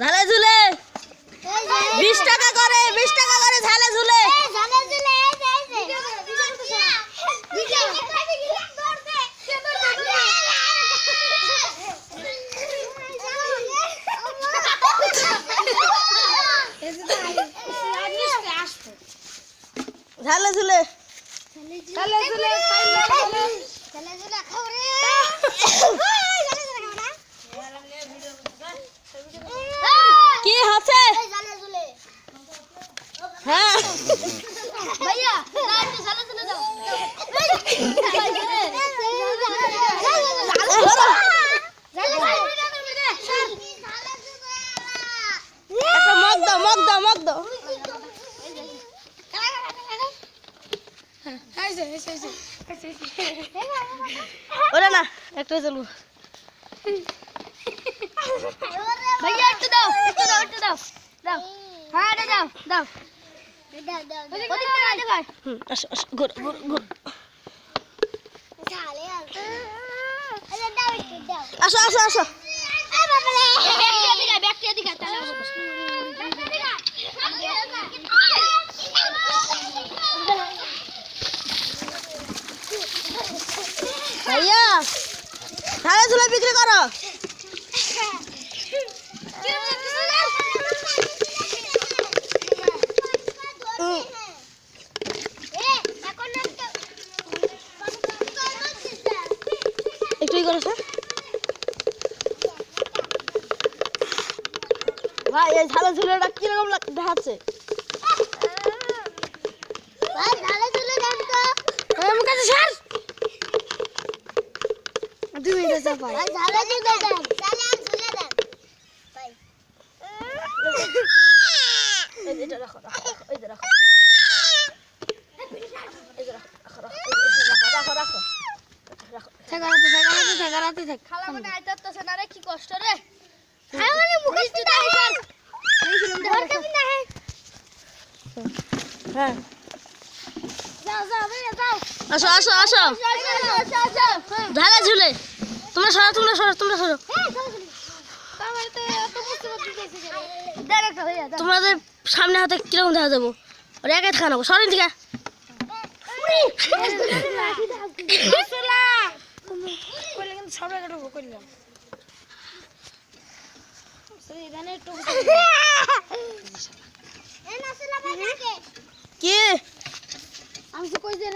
ঝালে ঝুলে। বিশ টাকা করে বিশ টাকা করে ঝালে ঝুলে। ঝালে ঝুলে। কি হ্যাঁ भैया गाड़ी चला चला जाओ একটা মগ দাও মগ দাও মগ দাও ওটা না একটা চলবো भैया इट्टू दाओ इट्टू दाओ इट्टू दाओ दाओ हाँ इट्टू दाओ আসো আসো ঘুরো ঘুরো ঘুরো আসো আসো আসো ব্যাকটিয়া দিঘা ব্যাকটিয়া দিঘা তাহলে ভাইয়া ঝালে ঝুলে বিক্রি করো স্যার ভাই এই ঝালে ঝুলেটা কীরকম দেখাচ্ছে? তুমি কাছে স্যার দুই ঝুলে আছে ভাই এই যে এটা রাখো রাখো রাখো, এই যে রাখো এই যে রাখো রাখো রাখো এই যে রাখো রাখো রাখো রাখো খালা মানে আইতাছে না রে কি কষ্ট রে খালা মুখে তো দাই স্যার ধরতে বিনা হে হ্যাঁ যাও যাও ভাইয়া যাও আসো আসো আসো যাও যাও যাও হ্যাঁ ঝালে তোমরা সরো তোমরা সরো তোমরা সরো তো তোমাদের সামনে হাতে কীরকম দেখা যাব ওর একাই থাকা নেব সরেন ঠিক কি? আমি তো কই যে না